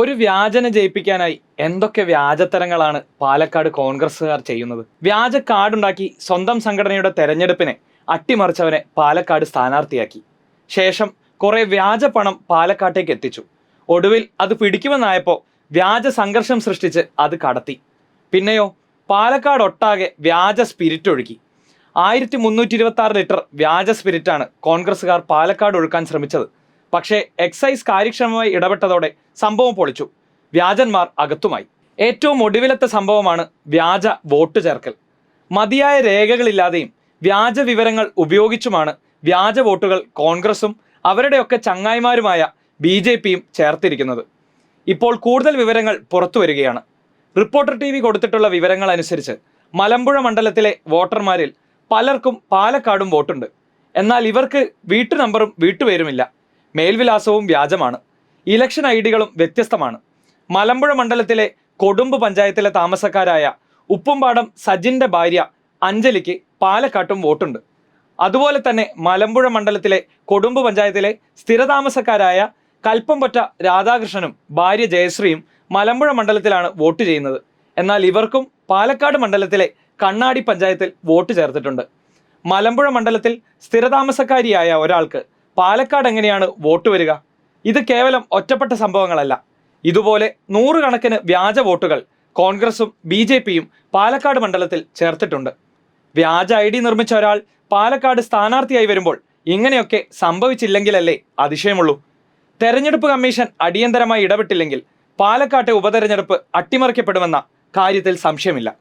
ഒരു വ്യാജന ജയിപ്പിക്കാനായി എന്തൊക്കെ വ്യാജത്തരങ്ങളാണ് പാലക്കാട് കോൺഗ്രസ്സുകാർ ചെയ്യുന്നത്? വ്യാജ കാർഡുണ്ടാക്കി സ്വന്തം സംഘടനയുടെ തെരഞ്ഞെടുപ്പിനെ അട്ടിമറിച്ചവനെ പാലക്കാട് സ്ഥാനാർത്ഥിയാക്കി. ശേഷം കുറെ വ്യാജ പണം പാലക്കാട്ടേക്ക് എത്തിച്ചു. ഒടുവിൽ അത് പിടിക്കുമെന്നായപ്പോൾ വ്യാജ സംഘർഷം സൃഷ്ടിച്ച് അത് കടത്തി. പിന്നെയോ പാലക്കാട് ഒട്ടാകെ വ്യാജ സ്പിരിറ്റ് ഒഴുക്കി ആയിരത്തി മുന്നൂറ്റി ഇരുപത്തി ആറ് ലിറ്റർ വ്യാജ സ്പിരിറ്റാണ് കോൺഗ്രസ്സുകാർ പാലക്കാട് ഒഴുക്കാൻ ശ്രമിച്ചത്. പക്ഷേ എക്സൈസ് കാര്യക്ഷമമായി ഇടപെട്ടതോടെ സംഭവം പൊളിച്ചു. വ്യാജന്മാർ അകത്തുമായി. ഏറ്റവും ഒടുവിലത്തെ സംഭവമാണ് വ്യാജ വോട്ട് ചേർക്കൽ. മതിയായ രേഖകളില്ലാതെയും വ്യാജ വിവരങ്ങൾ ഉപയോഗിച്ചുമാണ് വ്യാജ വോട്ടുകൾ കോൺഗ്രസും അവരുടെയൊക്കെ ചങ്ങായിമാരുമായ ബി ജെ പിയും ചേർത്തിരിക്കുന്നത്. ഇപ്പോൾ കൂടുതൽ വിവരങ്ങൾ പുറത്തു വരികയാണ്. റിപ്പോർട്ടർ ടി വി കൊടുത്തിട്ടുള്ള വിവരങ്ങൾ അനുസരിച്ച് മലമ്പുഴ മണ്ഡലത്തിലെ വോട്ടർമാരിൽ പലർക്കും പാലക്കാടും വോട്ടുണ്ട്. എന്നാൽ ഇവർക്ക് വീട്ടു നമ്പറും വീട്ടുപേരുമില്ല. മേൽവിലാസവും വ്യാജമാണ്. ഇലക്ഷൻ ഐ ഡികളും വ്യത്യസ്തമാണ്. മലമ്പുഴ മണ്ഡലത്തിലെ കൊടുമ്പ് പഞ്ചായത്തിലെ താമസക്കാരായ ഉപ്പുംപാടം സജിന്റെ ഭാര്യ അഞ്ജലിക്ക് പാലക്കാട്ടും വോട്ടുണ്ട്. അതുപോലെ തന്നെ മലമ്പുഴ മണ്ഡലത്തിലെ കൊടുമ്പ് പഞ്ചായത്തിലെ സ്ഥിരതാമസക്കാരായ കൽപ്പംപൊറ്റ രാധാകൃഷ്ണനും ഭാര്യ ജയശ്രീയും മലമ്പുഴ മണ്ഡലത്തിലാണ് വോട്ട് ചെയ്യുന്നത്. എന്നാൽ ഇവർക്കും പാലക്കാട് മണ്ഡലത്തിലെ കണ്ണാടി പഞ്ചായത്തിൽ വോട്ട് ചേർത്തിട്ടുണ്ട്. മലമ്പുഴ മണ്ഡലത്തിൽ സ്ഥിരതാമസക്കാരിയായ ഒരാൾക്ക് പാലക്കാട് എങ്ങനെയാണ് വോട്ട് വരിക? ഇത് കേവലം ഒറ്റപ്പെട്ട സംഭവങ്ങളല്ല. ഇതുപോലെ നൂറുകണക്കിന് വ്യാജ വോട്ടുകൾ കോൺഗ്രസും ബി ജെ പിയും പാലക്കാട് മണ്ഡലത്തിൽ ചേർത്തിട്ടുണ്ട്. വ്യാജ ഐ ഡി നിർമ്മിച്ച ഒരാൾ പാലക്കാട് സ്ഥാനാർത്ഥിയായി വരുമ്പോൾ ഇങ്ങനെയൊക്കെ സംഭവിച്ചില്ലെങ്കിലല്ലേ അതിശയമുള്ളൂ. തെരഞ്ഞെടുപ്പ് കമ്മീഷൻ അടിയന്തരമായി ഇടപെട്ടില്ലെങ്കിൽ പാലക്കാട്ടെ ഉപതെരഞ്ഞെടുപ്പ് അട്ടിമറിക്കപ്പെടുമെന്ന കാര്യത്തിൽ സംശയമില്ല.